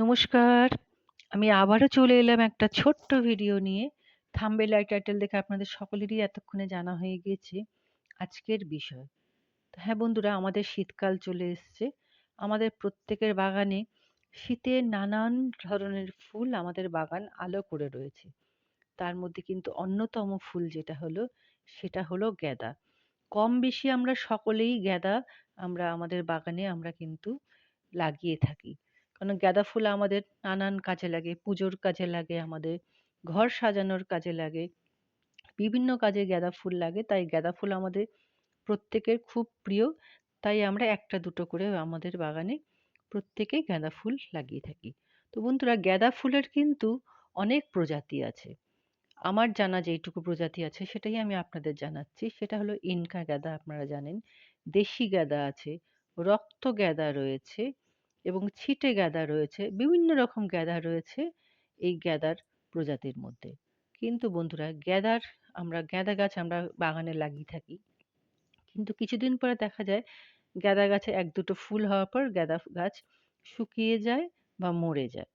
নমস্কার। আমি আবারও চলে এলাম একটা ছোট্ট ভিডিও নিয়ে। থাম্বনেল আর টাইটেল দেখে আপনাদের সকলেরই এতক্ষণে জানা হয়ে গিয়েছে আজকের বিষয়। হ্যাঁ বন্ধুরা, আমাদের শীতকাল চলে এসছে। আমাদের প্রত্যেকের বাগানে শীতে নানান ধরনের ফুল আমাদের বাগান আলো করে রয়েছে। তার মধ্যে কিন্তু অন্যতম ফুল যেটা হলো, সেটা হলো গ্যাদা। কম বেশি আমরা সকলেই গ্যাদা আমরা আমাদের বাগানে আমরা কিন্তু লাগিয়ে থাকি। কারণ গাঁদা ফুল আমাদের নানান কাজে লাগে, পুজোর কাজে লাগে আমাদের, ঘর সাজানোর কাজে লাগে, বিভিন্ন কাজে গাঁদা ফুল লাগে, তাই গাঁদা ফুল আমাদের প্রত্যেকের খুব প্রিয়, তাই আমরা একটা দুটো করে আমাদের বাগানে প্রত্যেকেই গাঁদা ফুল লাগিয়ে থাকি। তো বন্ধুরা, গাঁদা ফুলের কিন্তু অনেক প্রজাতি আছে। আমার জানা যেইটুকু প্রজাতি আছে, সেটাই আমি আপনাদের জানাচ্ছি। সেটা হলো ইনকা গাঁদা, আপনারা জানেন। দেশি গাঁদা আছে, রক্ত গাঁদা রয়েছে এবং ছিটে গাঁদা রয়েছে, বিভিন্ন রকম গাঁদা রয়েছে এই গাঁদার প্রজাতির মধ্যে। কিন্তু বন্ধুরা, গাঁদার আমরা, গাঁদা গাছ আমরা বাগানে লাগিয়ে থাকি। কিন্তু কিছুদিন পরে দেখা যায়, গাঁদা গাছে এক দুটো ফুল হওয়ার পর গাঁদা গাছ শুকিয়ে যায় বা মরে যায়।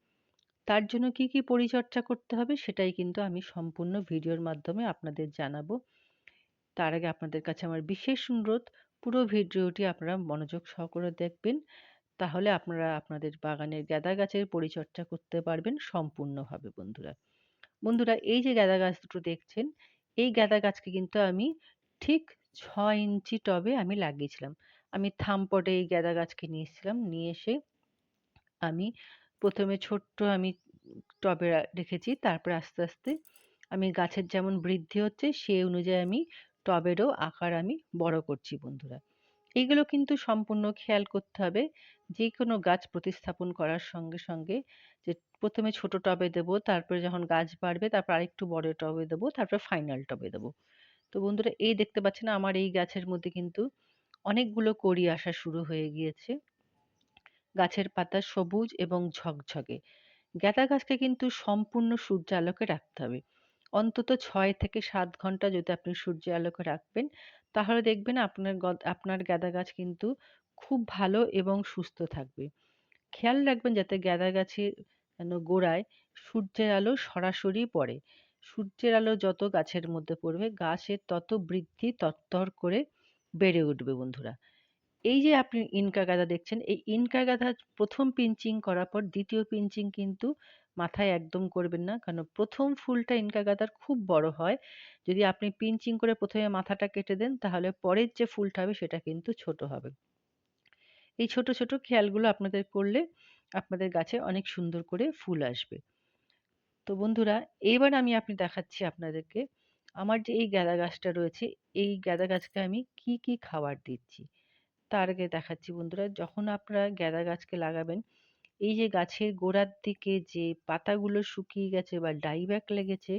তার জন্য কি কি পরিচর্যা করতে হবে সেটাই কিন্তু আমি সম্পূর্ণ ভিডিওর মাধ্যমে আপনাদের জানাব। তার আগে আপনাদের কাছে আমার বিশেষ অনুরোধ, পুরো ভিডিওটি আপনারা মনোযোগ সহকারে দেখবেন। তাহলে আপনারা আপনাদের বাগানের গাঁদা গাছের পরিচর্যা করতে পারবেন সম্পূর্ণভাবে, বন্ধুরা। বন্ধুরা, এই যে গাঁদা গাছ দুটো দেখছেন, এই গাঁদা গাছকে কিন্তু আমি ঠিক ছ ইঞ্চি টবে আমি লাগিয়েছিলাম। আমি থামপটে এই গাঁদা গাছকে নিয়ে এসেছিলাম নিয়ে এসে আমি প্রথমে ছোট্ট আমি টবে রেখেছি, তারপরে আস্তে আস্তে আমি গাছের যেমন বৃদ্ধি হচ্ছে সেই অনুযায়ী আমি টবেরও আকার আমি বড় করছি, বন্ধুরা। এইগুলো কিন্তু সম্পূর্ণ খেয়াল করতে হবে। যে কোনো গাছ প্রতিস্থাপন করার সঙ্গে সঙ্গে যে প্রথমে ছোট টবে দেবো, তারপরে যখন গাছ বাড়বে, তারপর আরেকটু বড় টবে দেবো, তারপর ফাইনাল টবে দেবো। তো বন্ধুরা, এই দেখতে পাচ্ছেন আমার এই গাছের মধ্যে কিন্তু অনেকগুলো কড়ি আসা শুরু হয়ে গিয়েছে। গাছের পাতা সবুজ এবং ঝকঝকে। গ্যাদা গাছকে কিন্তু সম্পূর্ণ সূর্য আলোকে রাখতে হবে। অন্তত ছয় থেকে সাত ঘণ্টা যদি আপনি সূর্যের আলোকে রাখবেন, তাহলে দেখবেন আপনার আপনার গাঁদা গাছ কিন্তু খুব ভালো এবং সুস্থ থাকবে। খেয়াল রাখবেন যাতে গাঁদা গাছের যেন গোড়ায় সূর্যের আলো সরাসরি পড়ে। সূর্যের আলো যত গাছের মধ্যে পড়বে, গাছের তত বৃদ্ধি তত্তর করে বেড়ে উঠবে বন্ধুরা। এই যে আপনি ইনকা গাঁদা দেখছেন, এই ইনকা গাঁদা প্রথম পিঞ্চিং করার পর দ্বিতীয় পিঞ্চিং কিন্তু মাথায় একদম করবেন না। কারণ প্রথম ফুলটা ইনকা গাঁদার খুব বড় হয়। যদি আপনি পিঞ্চিং করে প্রথমে মাথাটা কেটে দেন, তাহলে পরের যে ফুলটা হবে, সেটা কিন্তু ছোট হবে। এই ছোট ছোট খেয়ালগুলো আপনাদের করলে আপনাদের গাছে অনেক সুন্দর করে ফুল আসবে। তো বন্ধুরা, এবার আমি আপনি দেখাচ্ছি আপনাদেরকে আমার যে এই গাঁদা গাছটা রয়েছে, এই গাঁদা গাছকে আমি কি কি খাবার দিচ্ছি। তার আগে দেখাচ্ছি বন্ধুরা। যখন আপনারা গাঁদা গাছকে লাগাবেন, এই যে গাছের গোড়ার দিকে যে পাতাগুলো শুকিয়ে গেছে বা ডাইব্যাক লেগেছে,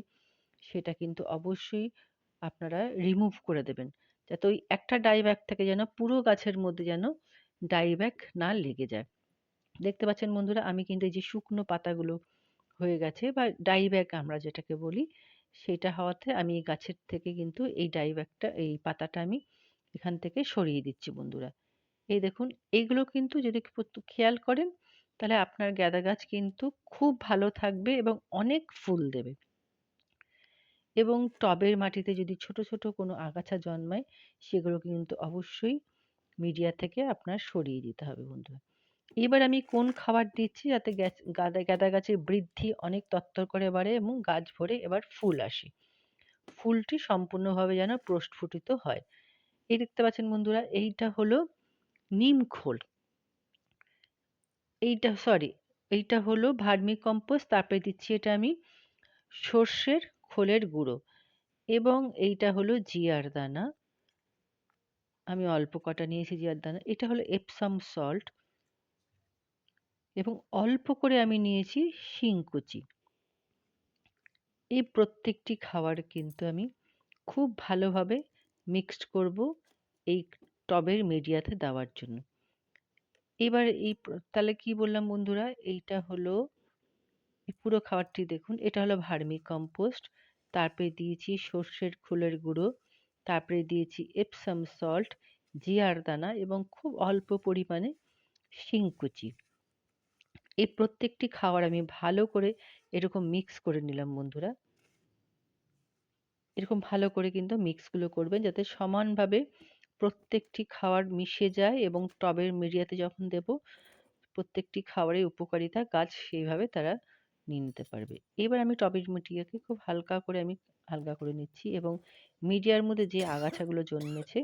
সেটা কিন্তু অবশ্যই আপনারা রিমুভ করে দেবেন। যাতে ওই একটা ডাইব্যাক থেকে যেন পুরো গাছের মধ্যে যেন ডাইব্যাক না লেগে যায়। দেখতে পাচ্ছেন বন্ধুরা, আমি কিন্তু এই যে শুকনো পাতাগুলো হয়ে গেছে বা ডাইব্যাক আমরা যেটাকে বলি, সেটা হওয়াতে আমি গাছের থেকে কিন্তু এই ডাইব্যাকটা এই পাতাটা আমি এখান থেকে সরিয়ে দিচ্ছি বন্ধুরা। এই দেখুন এইগুলো কিন্তু যদি খেয়াল করেন, তাহলে আপনার গাঁদা গাছ কিন্তু খুব ভালো থাকবে এবং অনেক ফুল দেবে। এবং টবের মাটিতে যদি ছোট ছোট কোনো আগাছা জন্মায়, সেগুলো কিন্তু অবশ্যই মিডিয়া থেকে আপনার সরিয়ে দিতে হবে বন্ধুরা। এবার আমি কোন খাবার দিচ্ছি যাতে গাঁদা গাঁদা গাছের বৃদ্ধি অনেক তত্তর করে বাড়ে এবং গাছ ভরে এবার ফুল আসে। ফুলটি সম্পূর্ণভাবে যেন প্রস্ফুটিত হয়। এই দেখতে পাচ্ছেন বন্ধুরা, এইটা হলো নিম খোল। এইটা সরি এইটা হলো ভার্মি কম্পোস্ট, তারপরে দিচ্ছি এটা আমি সর্ষের খোলের গুঁড়ো এবং এইটা হলো জিয়ার দানা। আমি অল্প কটা নিয়েছি জিয়ার দানা, এটা হলো এপসাম সল্ট এবং অল্প করে আমি নিয়েছি শিংকুচি এই প্রত্যেকটি খাবার কিন্তু আমি খুব ভালোভাবে মিক্সড করব এই টবের মিডিয়াতে দেওয়ার জন্য। এবার এই তাহলে কি বললাম বন্ধুরা? এইটা হলো পুরো খাবারটি দেখুন, এটা হলো ভার্মি কম্পোস্ট তারপরে দিয়েছি সর্ষের খোলের গুঁড়ো, তারপরে দিয়েছি এপসাম সল্ট জিয়ার দানা এবং খুব অল্প পরিমাণে শিংকুচি এই প্রত্যেকটি খাবার আমি ভালো করে এরকম মিক্স করে নিলাম বন্ধুরা। এরকম ভালো করে কিন্তু মিক্সগুলো করবেন যাতে সমানভাবে প্রত্যেকটি খাবার মিশে যায় এবং টবের মিডিয়াতে যখন দেব, প্রত্যেকটি খাবারের উপকারিতা গাছ সেইভাবে তারা নিয়ে নিতে পারবে। এবার আমি টবের মিডিয়াকে খুব হালকা করে আমি হালকা করে নিচ্ছি এবং মিডিয়ার মধ্যে যে আগাছাগুলো জন্মেছে,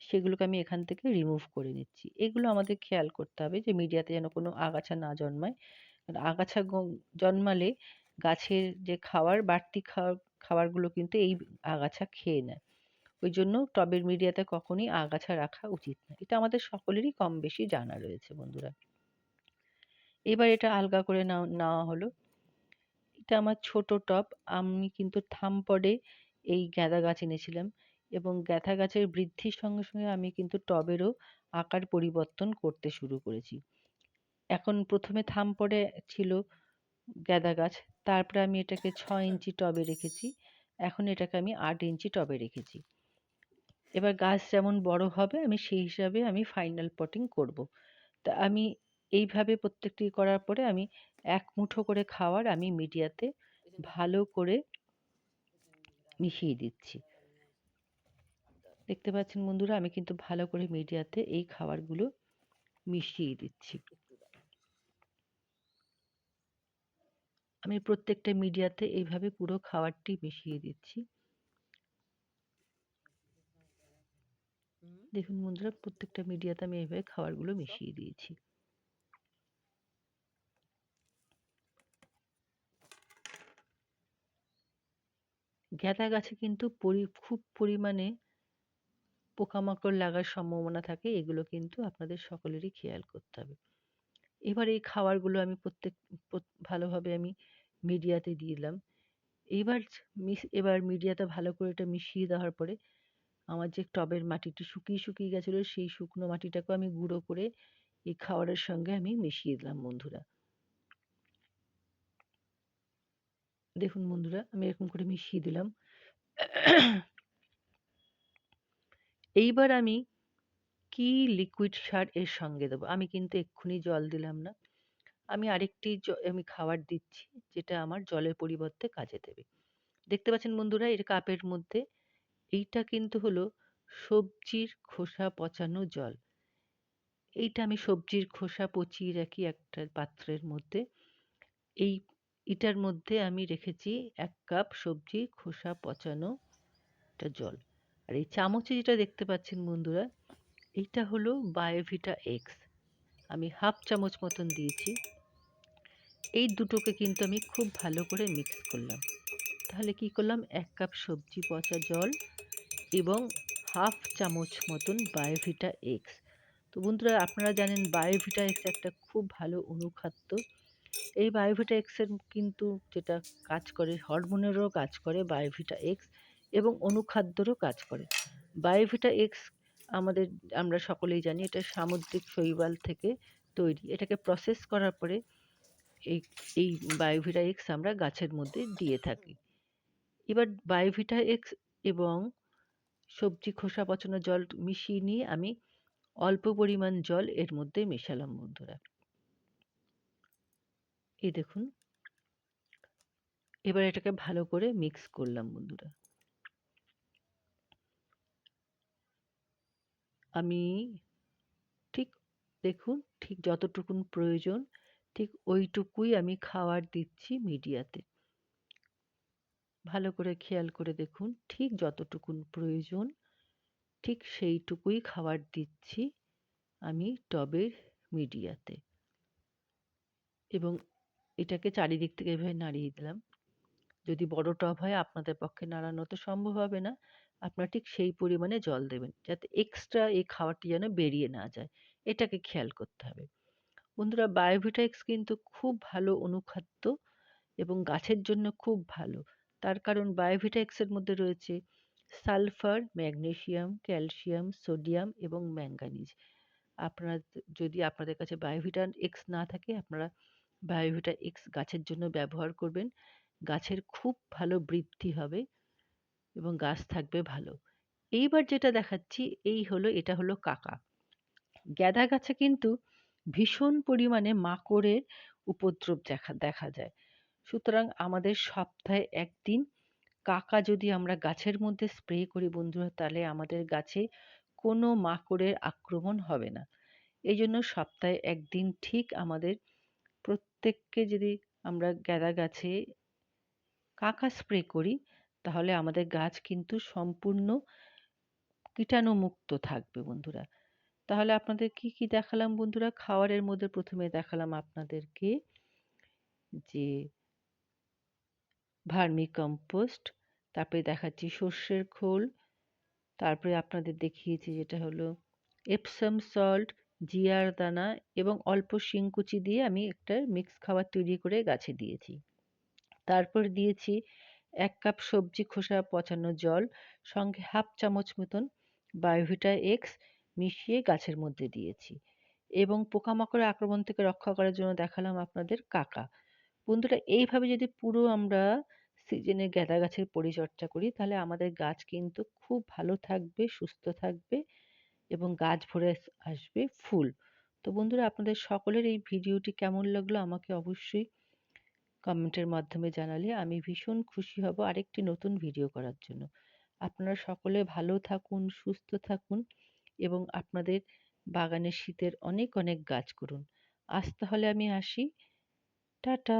সেগুলোকে আমি এখান থেকে রিমুভ করে নিচ্ছি। এগুলো আমাদের খেয়াল করতে হবে যে মিডিয়াতে যেন কোনো আগাছা না জন্মায়। আগাছা জন্মালে গাছের যে খাবার বাড়তি খাওয়ার খাবারগুলো কিন্তু এই আগাছা খেয়ে নেয়। ওই জন্য টবের মিডিয়াতে কখনই আগাছা রাখা উচিত না। এটা আমাদের সকলেরই কম বেশি জানা রয়েছে বন্ধুরা। এবার এটা আলগা করে নেওয়া হলো। এটা আমার ছোট টব। আমি কিন্তু থামপডে এই গাঁদা গাছ এনেছিলাম এবং গাঁদা গাছের বৃদ্ধির সঙ্গে সঙ্গে আমি কিন্তু টবেরও আকার পরিবর্তন করতে শুরু করেছি। এখন প্রথমে থামপডে ছিল গাঁদা গাছ। তারপরে আমি এটাকে ছ ইঞ্চি টবে রেখেছি। এখন এটাকে আমি আট ইঞ্চি টবে রেখেছি। এবার গাছ যেমন বড় হবে, আমি সেই হিসাবে আমি ফাইনাল পটিং করব। তা আমি এইভাবে প্রত্যেকটি করার পরে আমি এক মুঠো করে খাওয়ার আমি মিডিয়াতে ভালো করে মিশিয়ে দিচ্ছি। দেখতে পাচ্ছেন বন্ধুরা, আমি কিন্তু ভালো করে মিডিয়াতে এই খাবারগুলো মিশিয়ে দিচ্ছি। আমি প্রত্যেকটা মিডিয়াতে এইভাবে পুরো খাবারটি মিশিয়ে দিচ্ছি। দেখুন বন্ধুরা প্রত্যেকটা মিডিয়াতে আমি এইভাবে খাবারগুলো মিশিয়ে দিয়েছি। গ্যাদা গাছে কিন্তু পরি খুব পরিমাণে পোকামাকড় লাগার সম্ভাবনা থাকে এগুলো কিন্তু আপনাদের সকলেরই খেয়াল করতে হবে। এবার এই খাবারগুলো আমি প্রত্যেক ভালোভাবে আমি মিডিয়াতে দিয়ে দিলাম। এইবার এবার মিডিয়াতে ভালো করে এটা মিশিয়ে দেওয়ার পরে আমার যে টবের মাটিটি শুকিয়ে শুকিয়ে গেছিল, সেই শুকনো মাটিটাকেও আমি গুঁড়ো করে এই খাবারের সঙ্গে আমি মিশিয়ে দিলাম বন্ধুরা। দেখুন বন্ধুরা, আমি এরকম করে মিশিয়ে দিলাম। এইবার আমি কি লিকুইড সার এর সঙ্গে দেবো? আমি কিন্তু এক্ষুনি জল দিলাম না। আমি আরেকটি আমি খাবার দিচ্ছি, যেটা আমার জলের পরিবর্তে কাজে দেবে। দেখতে পাচ্ছেন বন্ধুরা, এর কাপের মধ্যে এইটা কিন্তু হলো সবজির খোসা পচানো জল। এইটা আমি সবজির খোসা পচিয়ে রাখি একটা পাত্রের মধ্যে। এই, এটার মধ্যে আমি রেখেছি এক কাপ সবজি খোসা পচানো একটা জল। আর এই চামচে যেটা দেখতে পাচ্ছেন বন্ধুরা, এইটা হলো বায়োভিটা এক্স। আমি হাফ চামচ মতন দিয়েছি। এই দুটোকে কিন্তু আমি খুব ভালো করে মিক্স করলাম। তাহলে কি করলাম? এক কাপ সবজি পচা জল এবং হাফ চামচ মতন বায়োভিটা এক্স তো বন্ধুরা, আপনারা জানেন বায়োভিটা এক্স একটা খুব ভালো অনুখাদ্য। এই বায়োভিটা এক্সের কিন্তু যেটা কাজ করে, হরমোনেরও কাজ করে বায়োভিটা এক্স এবং অনুখাদ্যরও কাজ করে। বায়োভিটা এক্স আমাদের, আমরা সকলেই জানি এটা সামুদ্রিক শৈবাল থেকে তৈরি। এটাকে প্রসেস করার পরে এই এই বায়োভিটা এক্স আমরা গাছের মধ্যে দিয়ে থাকি। এবার বায়োভিটা এক্স এবং সবজি খোসা পচানো জল মিশিয়ে নিয়ে আমি অল্প পরিমাণ জল এর মধ্যে মেশালাম, বন্ধুরা। এই দেখুন। এবার এটাকে ভালো করে মিক্স করলাম, বন্ধুরা। আমি ঠিক, দেখুন, ঠিক যতটুকুন প্রয়োজন ঠিক ওইটুকুই আমি খাবার দিচ্ছি মিডিয়াতে। ভালো করে খেয়াল করে দেখুন, ঠিক যতটুকুন প্রয়োজন, ঠিক সেইটুকুই খাবার দিচ্ছি আমি টবের মিডিয়াতে। এবং এটাকে চারিদিক থেকে এভাবে নাড়িয়ে দিলাম। যদি বড় টব হয় আপনাদের পক্ষে নাড়ানো তো সম্ভব হবে না, আপনারা ঠিক সেই পরিমাণে জল দেবেন, যাতে এক্সট্রা এই খাবারটি যেন বেরিয়ে না যায়। এটাকে খেয়াল করতে হবে। বন্ধুরা বায়োভিটাক্স কিন্তু খুব ভালো অনুখাদ্য এবং গাছের জন্য খুব ভালো। তার কারণ বায়োভিটাক্সের মধ্যে রয়েছে সালফার ম্যাগনেশিয়াম ক্যালসিয়াম, সোডিয়াম এবং ম্যাঙ্গানিজ আপনারা যদি আপনাদের কাছে বায়োভিটা এক্স না থাকে, আপনারা বায়োভিটা এক্স গাছের জন্য ব্যবহার করবেন। গাছের খুব ভালো বৃদ্ধি হবে এবং গাছ থাকবে ভালো। এইবার যেটা দেখাচ্ছি, এই হলো, এটা হলো কাকা। গ্যাদা গাছে কিন্তু ভীষণ পরিমাণে মাকড়ের উপদ্রব দেখা দেখা যায়। সুতরাং আমাদের সপ্তাহে একদিন কাকা যদি আমরা গাছের মধ্যে স্প্রে করি বন্ধুরা, তাহলে আমাদের গাছে কোনো মাকড়ের আক্রমণ হবে না। এই জন্য সপ্তাহে একদিন ঠিক আমাদের প্রত্যেককে যদি আমরা গ্যাদা গাছে কাকা স্প্রে করি, তাহলে আমাদের গাছ কিন্তু সম্পূর্ণ কীটাণুমুক্ত থাকবে বন্ধুরা। তাহলে আপনাদের কি কি দেখালাম বন্ধুরা? খাওয়ারের মধ্যে প্রথমে দেখালাম আপনাদেরকে যে ভার্মি কম্পোস্ট তারপরে দেখাচ্ছি সর্ষের খোল, তারপরে আপনাদের দেখিয়েছি যেটা হলো এপসাম সল্ট জিয়ার দানা এবং অল্প শিংকুচি দিয়ে আমি একটা মিক্স খাবার তৈরি করে গাছে দিয়েছি। তারপর দিয়েছি এক কাপ সবজি খোসা পচানো জল, সঙ্গে হাফ চামচ মতন বায়োভিটা এক্স মিশিয়ে গাছের মধ্যে দিয়েছি এবং পোকামাকড়ের আক্রমণ থেকে রক্ষা করার জন্য দেখালাম আপনাদের কাকা। বন্ধুরা, এইভাবে যদি পুরো আমরা সিজনে গ্যাদা গাছের পরিচর্যা করি, তাহলে আমাদের গাছ কিন্তু খুব ভালো থাকবে, সুস্থ থাকবে এবং গাছ ভরে আসবে ফুল। তো বন্ধুরা, আপনাদের সকলের এই ভিডিওটি কেমন লাগল আমাকে অবশ্যই কমেন্টের মাধ্যমে জানালে। আমি ভীষণ খুশি হব আরেকটি নতুন ভিডিও করার জন্য। আপনারা সকলে ভালো থাকুন, সুস্থ থাকুন। এবং আপনাদের বাগানে শীতের অনেক অনেক গাছ করুন। আজ তাহলে আমি আসি। টাটা!